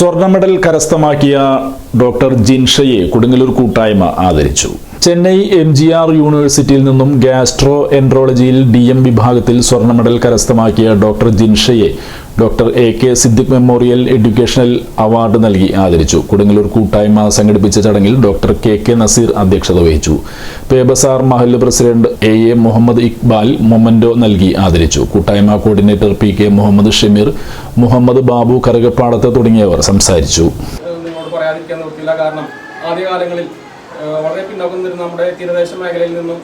സ്വർണ മെഡൽ കരസ്ഥമാക്കിയ ഡോക്ടർ ജിൻഷയെ കൊടുങ്ങല്ലൂർ കൂട്ടായ്മ ആദരിച്ചു. ചെന്നൈ എം ജി ആർ യൂണിവേഴ്സിറ്റിയിൽ നിന്നും ഗ്യാസ്ട്രോ എൻട്രോളജിയിൽ ഡി എം വിഭാഗത്തിൽ സ്വർണ മെഡൽ കരസ്ഥമാക്കിയ doctor ജിൻഷയെ doctor A K Siddique memorial educational award നൽകി ആദരിച്ചു. കൊടുങ്ങല്ലൂർ കൂട്ടായ്മ സംഘടിപ്പിച്ച ചടങ്ങിൽ ഡോക്ടർ കെ കെ നസീർ അധ്യക്ഷത വഹിച്ചു. പേബസാർ മഹല്ല് president A A Muhammad Iqbal memento നൽകി ആദരിച്ചു. കൂട്ടായ്മ coordinator P K Muhammad Shameer Muhammad Babu Karukappadath തുടങ്ങിയവർ സംസാരിച്ചു. വളരെ പിന്നോക്കം നമ്മുടെ തീരദേശ മേഖലയിൽ നിന്നും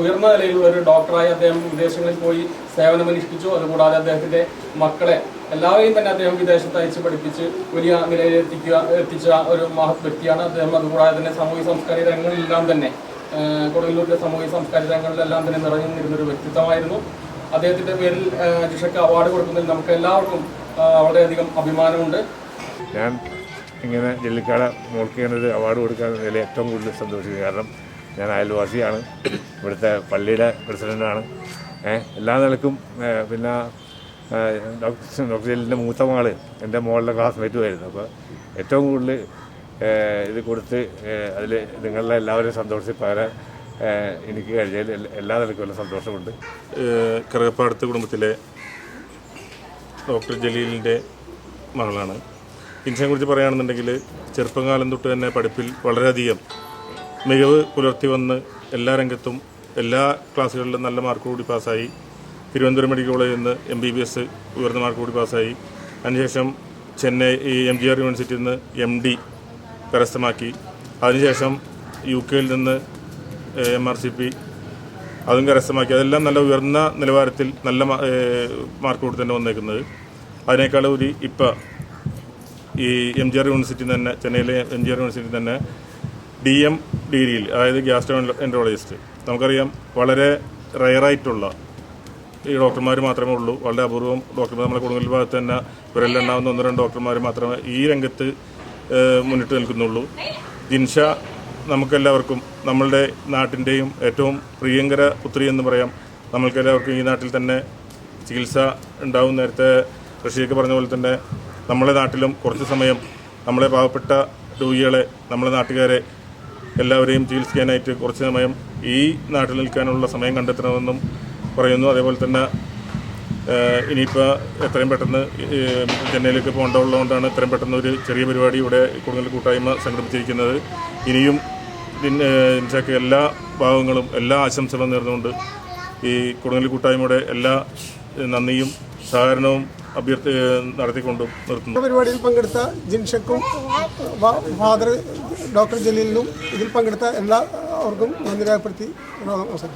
ഉയർന്ന നിലയിലുള്ള ഒരു ഡോക്ടറായി അദ്ദേഹം വിദേശങ്ങളിൽ പോയി സേവനമനുഷ്ഠിച്ചു. അതുകൂടാതെ അദ്ദേഹത്തിന്റെ മക്കളെ എല്ലാവരെയും തന്നെ അദ്ദേഹം വിദേശത്ത് അയച്ച് പഠിപ്പിച്ച് വലിയ നിലയിൽ എത്തിക്കുക എത്തിച്ച ഒരു മഹത് വ്യക്തിയാണ് അദ്ദേഹം. അതുകൂടാതെ തന്നെ സാമൂഹ്യ സാംസ്കാരിക രംഗങ്ങളിലെല്ലാം തന്നെ കൊടുങ്ങല്ലൂരിലെ സാമൂഹ്യ സാംസ്കാരിക രംഗങ്ങളിലെല്ലാം തന്നെ നിറഞ്ഞു നിന്നിരുന്നൊരു വ്യക്തിത്വമായിരുന്നു. അദ്ദേഹത്തിന്റെ പേരിൽ ജിഷയ്ക്ക് അവാർഡ് കൊടുക്കുന്നതിൽ നമുക്ക് എല്ലാവർക്കും വളരെയധികം അഭിമാനമുണ്ട്. ഞാൻ ഇങ്ങനെ ജെല്ലിക്കാട മോൾക്ക് ഇങ്ങനെ ഒരു അവാർഡ് കൊടുക്കാൻ ഇതിൽ ഏറ്റവും കൂടുതൽ സന്തോഷിക്കുന്നത് കാരണം ഞാൻ അയൽവാസിയാണ്. ഇവിടുത്തെ പള്ളിയുടെ പ്രസിഡന്റാണ് എല്ലാ നിലക്കും പിന്നെ ഡോക്ടർ ഡോക്ടർ ജലീലിന്റെ മൂത്ത മകൾ എന്റെ മോളുടെ ക്ലാസ്മേറ്റും ആയിരുന്നു. അപ്പോൾ ഏറ്റവും കൂടുതൽ ഇത് കൊടുത്ത് അതിൽ നിങ്ങളുടെ എല്ലാവരെയും സന്തോഷിപ്പാൻ എനിക്ക് കഴിഞ്ഞതിൽ എല്ലാ- എല്ലാ നിലക്കും നല്ല സന്തോഷമുണ്ട്. കറുകപ്പാടത്ത് കുടുംബത്തിലെ ഡോക്ടർ ജലീലിന്റെ മകളാണ്. ഇൻഷയെ കുറിച്ച് പറയുകയാണെന്നുണ്ടെങ്കിൽ ചെറുപ്പകാലം തൊട്ട് തന്നെ പഠിപ്പിൽ വളരെയധികം മികവ് പുലർത്തി വന്ന് എല്ലാ രംഗത്തും എല്ലാ ക്ലാസ്സുകളിലും നല്ല മാർക്ക് കൂടി പാസ്സായി. തിരുവനന്തപുരം മെഡിക്കൽ കോളേജിൽ നിന്ന് എം ബി ബി എസ് ഉയർന്ന മാർക്കോടുകൂടി പാസ്സായി. അതിനുശേഷം ചെന്നൈ ഈ എം ജി ആർ യൂണിവേഴ്സിറ്റിയിൽ നിന്ന് എം ഡി കരസ്ഥമാക്കി. അതിനുശേഷം യു കെയിൽ നിന്ന് എം ആർ സി പി അതും കരസ്ഥമാക്കി. അതെല്ലാം നല്ല ഉയർന്ന നിലവാരത്തിൽ നല്ല മാർക്ക് കൂടി മാർക്കോട് തന്നെ വന്നേക്കുന്നത്. ഒരു ഇപ്പം ഈ എം ജി ആർ യൂണിവേഴ്സിറ്റി തന്നെ ചെന്നൈയിലെ എം ജി ആർ യൂണിവേഴ്സിറ്റി തന്നെ ഡി എം ഡിഗ്രിയിൽ അതായത് ഗ്യാസ്ട്രോ എൻട്രോളജിസ്റ്റ് നമുക്കറിയാം വളരെ റയറായിട്ടുള്ള ഈ ഡോക്ടർമാർ മാത്രമേ ഉള്ളൂ. വളരെ അപൂർവം ഡോക്ടർമാർ നമ്മുടെ കുടുംബത്തിൽ ഭാഗത്ത് തന്നെ വിരലിലെണ്ണാവുന്ന ഒന്ന് രണ്ട് ഡോക്ടർമാർ മാത്രമേ ഈ രംഗത്ത് മുന്നിട്ട് നിൽക്കുന്നുള്ളൂ. ജിൻഷ നമുക്കെല്ലാവർക്കും നമ്മളുടെ നാട്ടിന്റെയും ഏറ്റവും പ്രിയങ്കര പുത്രി എന്ന് പറയാം. നമ്മൾക്കെല്ലാവർക്കും ഈ നാട്ടിൽ തന്നെ ചികിത്സ ഉണ്ടാവും. നേരത്തെ ഋഷിയൊക്കെ പറഞ്ഞ പോലെ തന്നെ നമ്മളെ നാട്ടിലും കുറച്ച് സമയം നമ്മളെ പാവപ്പെട്ട രോഗികളെ നമ്മളെ നാട്ടുകാരെ എല്ലാവരെയും ചികിത്സിക്കാനായിട്ട് കുറച്ച് സമയം ഈ നാട്ടിൽ നിൽക്കാനുള്ള സമയം കണ്ടെത്തണമെന്നും പറയുന്നു. അതേപോലെ തന്നെ ഇനിയിപ്പോൾ എത്രയും പെട്ടെന്ന് ചെന്നൈയിലേക്ക് പോകേണ്ടതുള്ളതുകൊണ്ടാണ് ഇത്രയും പെട്ടെന്ന് ഒരു ചെറിയ പരിപാടി ഇവിടെ കൂടുതൽ കൂട്ടായ്മ സംഘടിപ്പിച്ചിരിക്കുന്നത്. ഇനിയും ഇൻഷാക്ക് എല്ലാ ഭാഗങ്ങളും എല്ലാ ആശംസകളും നേർന്നുകൊണ്ട് ഈ കുടുങ്ങൽ കൂട്ടായ്മയുടെ എല്ലാ നന്ദിയും സഹകരണവും അഭ്യർത്ഥി നടത്തിക്കൊണ്ടും നിർത്തുന്നു. പരിപാടിയിൽ പങ്കെടുത്ത ജിൻഷക്കും ഫാദർ ഡോക്ടർ ജലീലിനും ഇതിൽ പങ്കെടുത്ത എല്ലാവർക്കും നന്ദി രേഖപ്പെടുത്തി. അവസരം